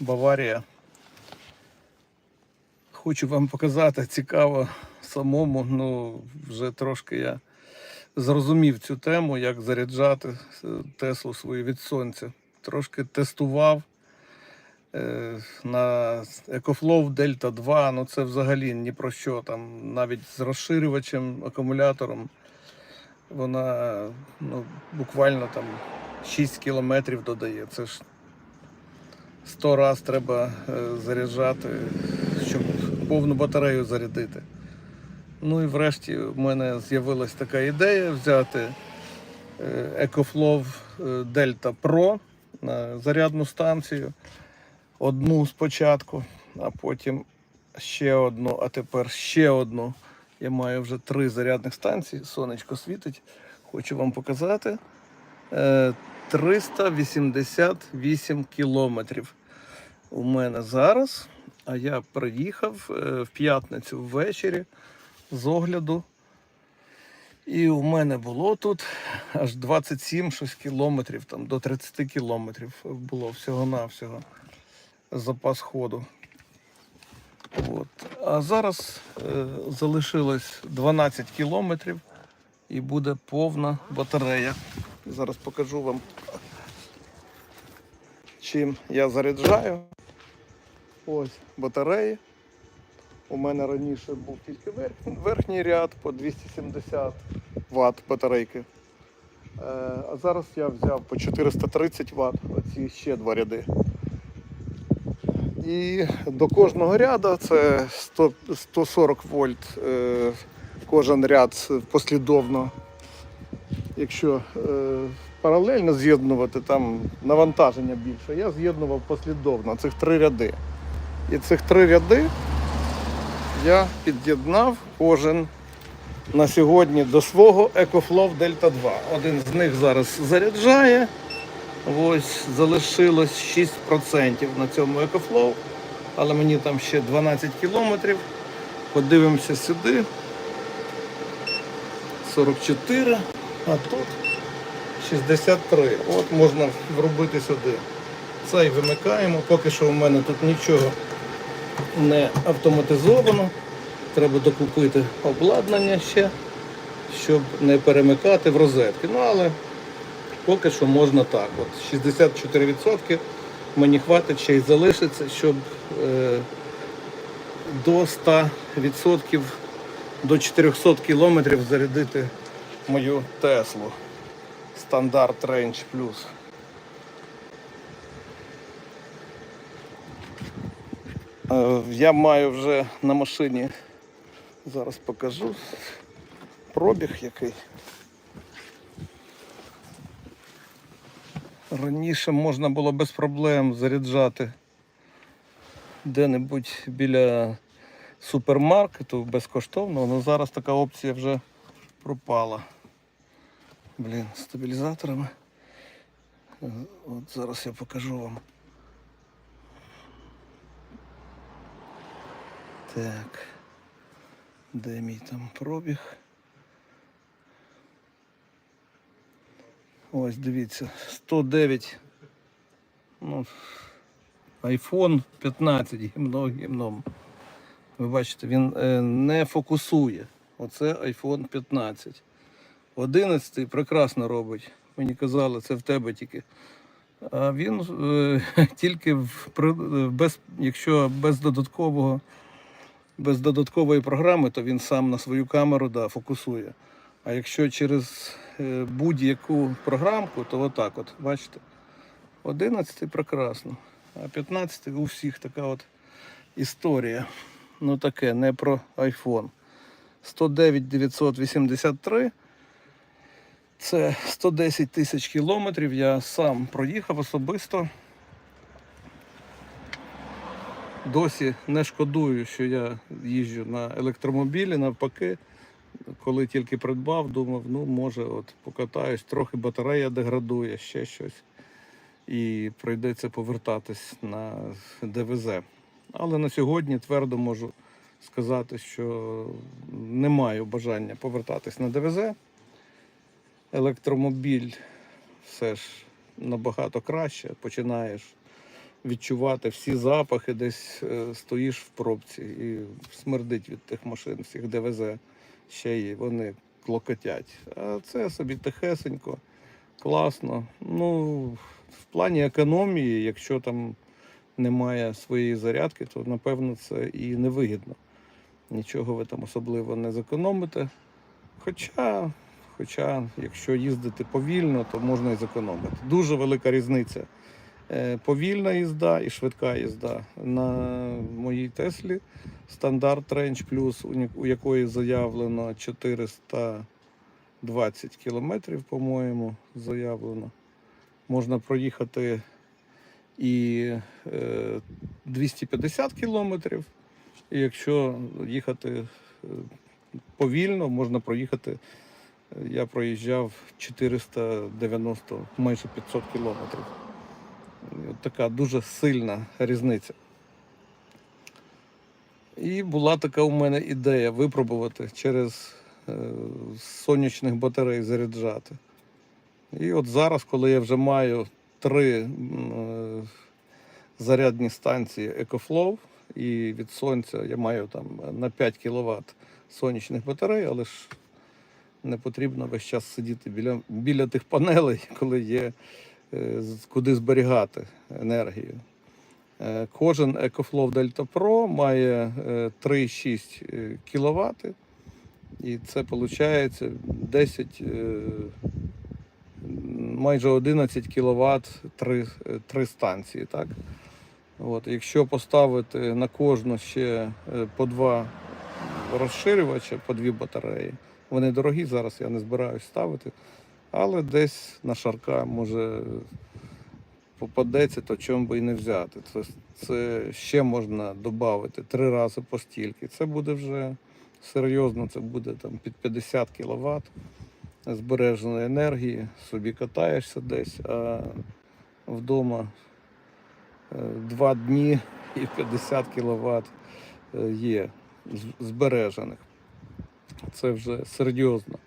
Баварія. Хочу вам показати цікаво самому. Ну, вже трошки я зрозумів цю тему, як заряджати е, Теслу свою від сонця. Трошки тестував е, на EcoFlow Delta 2. Ну це взагалі ні про що. Там навіть з розширювачем, акумулятором. Вона ну, буквально там 6 кілометрів додає. Це ж 100 раз треба е, заряджати, щоб повну батарею зарядити. Ну і врешті в мене з'явилась така ідея взяти е, EcoFlow е, Delta Pro на зарядну станцію. Одну спочатку, а потім ще одну, а тепер ще одну. Я маю вже три зарядних станції. Сонечко світить. Хочу вам показати. Е, 388 кілометрів у мене зараз. А я приїхав е, в п'ятницю ввечері з огляду. І у мене було тут аж 27 щось кілометрів, там до 30 кілометрів було всього-навсього запас ходу. От. А зараз е, залишилось 12 кілометрів і буде повна батарея. Зараз покажу вам, чим я заряджаю. Ось батареї. У мене раніше був тільки верхній, ряд по 270 Вт батарейки. Е, а зараз я взяв по 430 Вт, оці ще два ряди. І до кожного ряду це 100, 140 вольт е, кожен ряд послідовно. Якщо е, паралельно з'єднувати, там навантаження більше. Я з'єднував послідовно цих три ряди. І цих три ряди я під'єднав кожен на сьогодні до свого EcoFlow Delta 2. Один з них зараз заряджає. Ось залишилось 6% на цьому EcoFlow, але мені там ще 12 кілометрів. Подивимося сюди. 44, а тут 63. От можна вробити сюди. Цей вимикаємо. Поки що у мене тут нічого не автоматизовано. Треба докупити обладнання ще, щоб не перемикати в розетки. Ну але поки що можна так. От 64% мені хватить ще й залишиться, щоб е, до 100% до 400 кілометрів зарядити мою Теслу. Стандарт Range Plus. Е, Я маю вже на машині, зараз покажу пробіг який. Раніше можна було без проблем заряджати де-небудь біля супермаркету безкоштовно, але зараз така опція вже пропала. Блін, стабілізаторами. Е, От зараз я покажу вам. Так. Де мій там пробіг? Ось дивіться, 109. Ну, iPhone 15 гімно гімном. Ви бачите, він е, не фокусує. Оце iPhone 15. 11 прекрасно робить. Мені казали, це в тебе тільки. А він е, тільки в, без, якщо без додаткового, без додаткової програми, то він сам на свою камеру да, фокусує. А якщо через е, будь-яку програмку, то отак от, бачите. 11 прекрасно. А 15 у всіх така от історія. Ну таке, не про iPhone. 109 983. Це 110 тисяч кілометрів. Я сам проїхав особисто. Досі не шкодую, що я їжджу на електромобілі, навпаки. Коли тільки придбав, думав, ну може от покатаюсь, трохи батарея деградує, ще щось. І прийдеться повертатись на ДВЗ. Але на сьогодні твердо можу сказати, що не маю бажання повертатись на ДВЗ. Електромобіль все ж набагато краще. Починаєш відчувати всі запахи, десь е, стоїш в пробці і смердить від тих машин, всіх ДВЗ ще й вони клокотять. А це собі тихесенько, класно. Ну, в плані економії, якщо там немає своєї зарядки, то напевно це і невигідно. Нічого ви там особливо не зекономите. Хоча, хоча, якщо їздити повільно, то можна і зекономити. Дуже велика різниця. Е, Повільна їзда і швидка їзда. На моїй Теслі стандарт Range Plus, у якої заявлено 420 кілометрів, по-моєму, заявлено. Можна проїхати і е, 250 кілометрів. І якщо їхати е, повільно, можна проїхати. Я проїжджав 490, майже 500 кілометрів. От така дуже сильна різниця. І була така у мене ідея випробувати через е, сонячних батарей заряджати. І от зараз, коли я вже маю три е, зарядні станції EcoFlow, і від сонця я маю там на 5 кВт сонячних батарей, але ж не потрібно весь час сидіти біля, біля тих панелей, коли є е, куди зберігати енергію. Е, Кожен EcoFlow Delta Pro має е, 3,6 кВт, і це виходить 10, е, майже 11 кВт три, е, три станції. Так? От, якщо поставити на кожну ще е, по два розширювача, по дві батареї, вони дорогі зараз, я не збираюсь ставити, але десь на шарка може попадеться, то чому би і не взяти. Це, це ще можна додати три рази по стільки. Це буде вже серйозно, це буде там під 50 кВт збереженої енергії, собі катаєшся десь, а вдома е, два дні і 50 кВт є збережених. Це вже серйозно.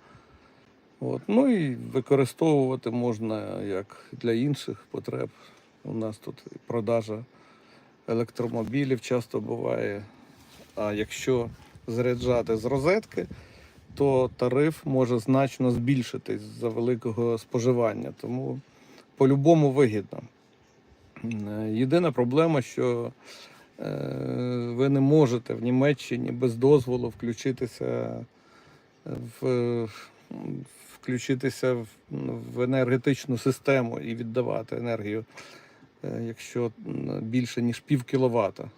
От. Ну і використовувати можна як для інших потреб. У нас тут продажа електромобілів часто буває. А якщо заряджати з розетки, то тариф може значно збільшитись за великого споживання. Тому по-любому вигідно. Е, Єдина проблема, що е, ви не можете в Німеччині без дозволу включитися в, включитися в, в енергетичну систему і віддавати енергію, е, якщо більше ніж пів кіловата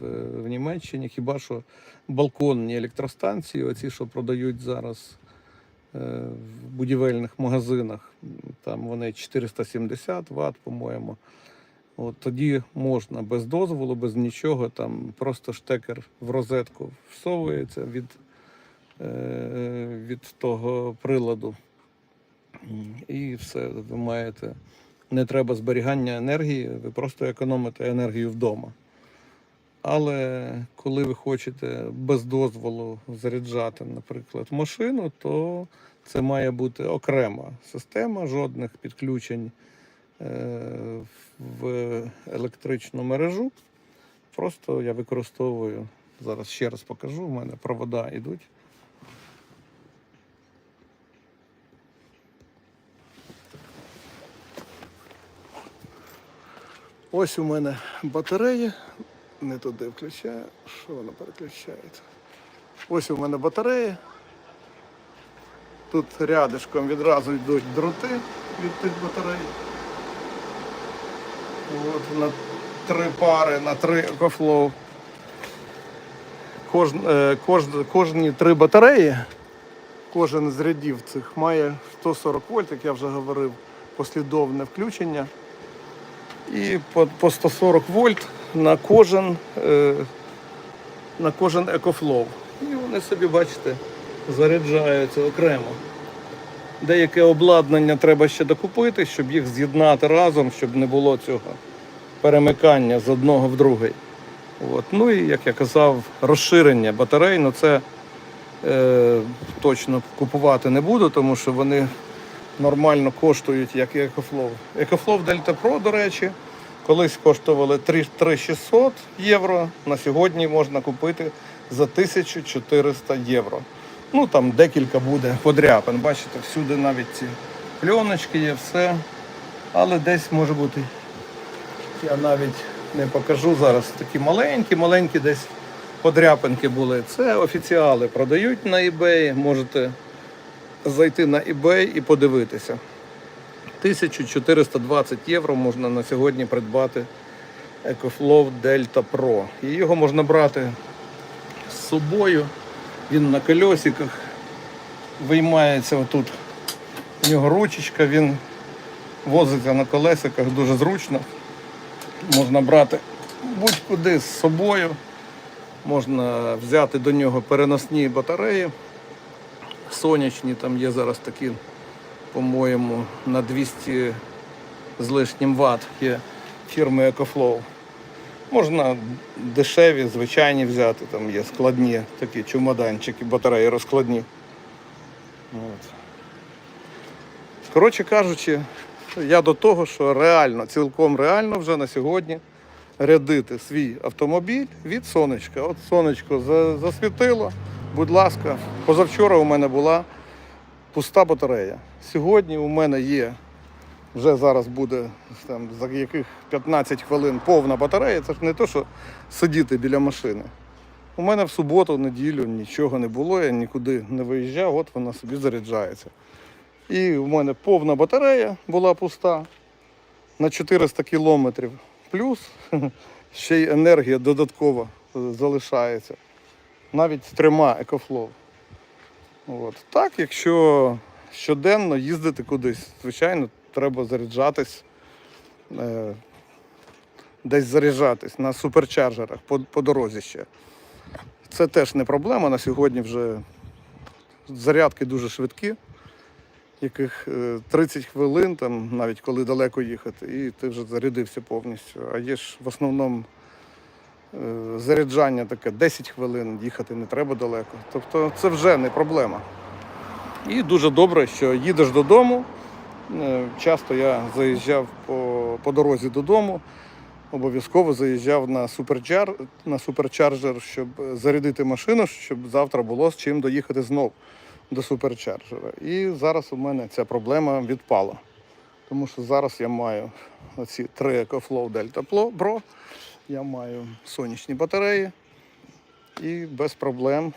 в, в Німеччині. Хіба що балконні електростанції, оці, що продають зараз е, в будівельних магазинах, там вони 470 Вт, по-моєму. От тоді можна без дозволу, без нічого, там просто штекер в розетку всовується від, від того приладу. І все, ви маєте. Не треба зберігання енергії, ви просто економите енергію вдома. Але коли ви хочете без дозволу заряджати, наприклад, машину, то це має бути окрема система, жодних підключень е, в електричну мережу. Просто я використовую, зараз ще раз покажу, в мене провода йдуть. Ось у мене батарея. Не туди включаю. Що вона переключається? Ось у мене батарея. Тут рядишком відразу йдуть дроти від тих батарей. От, на три пари, на три екофлоу. Кож, е, кож, кожні три батареї, кожен з рядів цих має 140 вольт, як я вже говорив, послідовне включення. І по, по 140 вольт на кожен, е, на кожен екофлоу. І вони собі, бачите, заряджаються окремо. Деяке обладнання треба ще докупити, щоб їх з'єднати разом, щоб не було цього перемикання з одного в другий. От. Ну і, як я казав, розширення батарей, ну це е, точно купувати не буду, тому що вони нормально коштують, як і EcoFlow. EcoFlow Delta Pro, до речі, Колись коштували 3600 євро, на сьогодні можна купити за 1400 євро. Ну там декілька буде подряпин. Бачите, всюди навіть ці пленочки є, все. Але десь може бути. Я навіть не покажу зараз. Такі маленькі, маленькі десь подряпинки були. Це офіціали продають на eBay. Можете зайти на eBay і подивитися. 1420 євро можна на сьогодні придбати EcoFlow Delta Pro. І його можна брати з собою. Він на кольосиках виймається отут. У нього ручечка, він возиться на колесиках дуже зручно. Можна брати будь-куди з собою. Можна взяти до нього переносні батареї. Сонячні, там є зараз такі, по-моєму, на 200 з лишнім ватт є фірми EcoFlow. Можна дешеві, звичайні взяти, там є складні такі чемоданчики, батареї розкладні. От. Коротше кажучи, я до того, що реально, цілком реально вже на сьогодні рядити свій автомобіль від сонечка. От сонечко засвітило, будь ласка, позавчора у мене була пуста батарея. Сьогодні у мене є, вже зараз буде там, за яких 15 хвилин повна батарея. Це ж не то, що сидіти біля машини. У мене в суботу, неділю нічого не було, я нікуди не виїжджав, от вона собі заряджається. І у мене повна батарея була пуста на 400 кілометрів. Плюс ще й енергія додаткова е, залишається. Навіть з трьома екофлоу. От. Так, якщо щоденно їздити кудись, звичайно, треба заряджатись, е, десь заряджатись на суперчарджерах по, по дорозі ще. Це теж не проблема. На сьогодні вже зарядки дуже швидкі яких е, 30 хвилин, там, навіть коли далеко їхати, і ти вже зарядився повністю. А є ж в основному е, заряджання таке 10 хвилин, їхати не треба далеко. Тобто це вже не проблема. І дуже добре, що їдеш додому. Е, Часто я заїжджав по, по дорозі додому, обов'язково заїжджав на, суперчар, на суперчарджер, щоб зарядити машину, щоб завтра було з чим доїхати знов до суперчарджера. І зараз у мене ця проблема відпала. Тому що зараз я маю оці три EcoFlow Delta Pro, я маю сонячні батареї і без проблем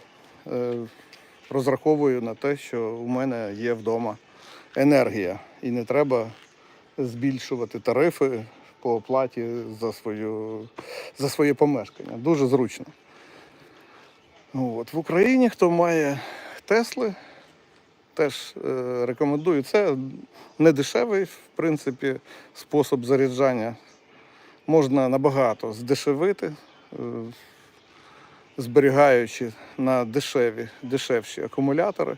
е, розраховую на те, що у мене є вдома енергія. І не треба збільшувати тарифи по оплаті за, свою, за своє помешкання. Дуже зручно. От. В Україні хто має Тесли, теж е, рекомендую. Це не дешевий, в принципі, спосіб заряджання. Можна набагато здешевити, е, зберігаючи на дешеві, дешевші акумулятори.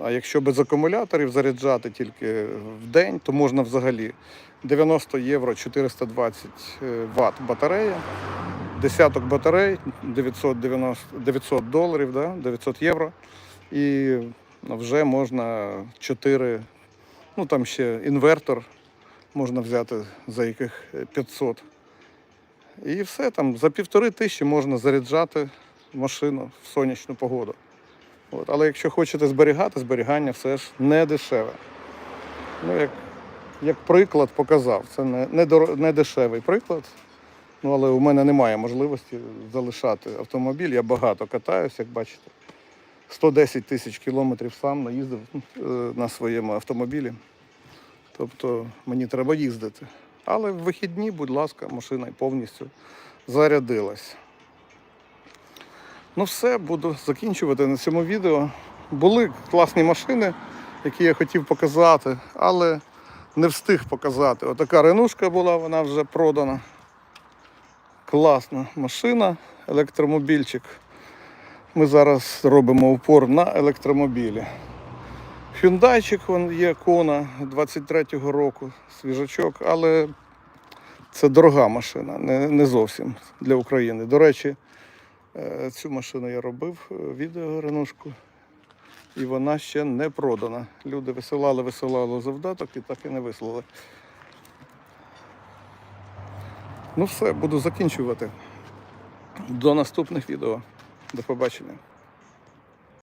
А якщо без акумуляторів заряджати тільки в день, то можна взагалі 90 євро 420 Вт батарея, десяток батарей 990, 900 доларів, да, 900 євро. І вже можна 4, ну там ще інвертор можна взяти за яких 500. І все там за півтори тисячі можна заряджати машину в сонячну погоду. От. Але якщо хочете зберігати, зберігання все ж не дешеве. Ну, як, як приклад показав, це не, не, доро- не дешевий приклад. Ну, але у мене немає можливості залишати автомобіль. Я багато катаюсь, як бачите. 110 тисяч кілометрів сам наїздив е, на своєму автомобілі. Тобто мені треба їздити. Але в вихідні, будь ласка, машина повністю зарядилась. Ну все, буду закінчувати на цьому відео. Були класні машини, які я хотів показати, але не встиг показати. Отака ренушка була, вона вже продана. Класна машина, електромобільчик. Ми зараз робимо упор на електромобілі. Хюндайчик вон є кона 23-го року, свіжачок, але це дорога машина, не, не зовсім для України. До речі, е, цю машину я робив, е, відео Ренушку, і вона ще не продана. Люди висилали, висилали завдаток і так і не вислали. Ну все, буду закінчувати. До наступних відео. До побачення.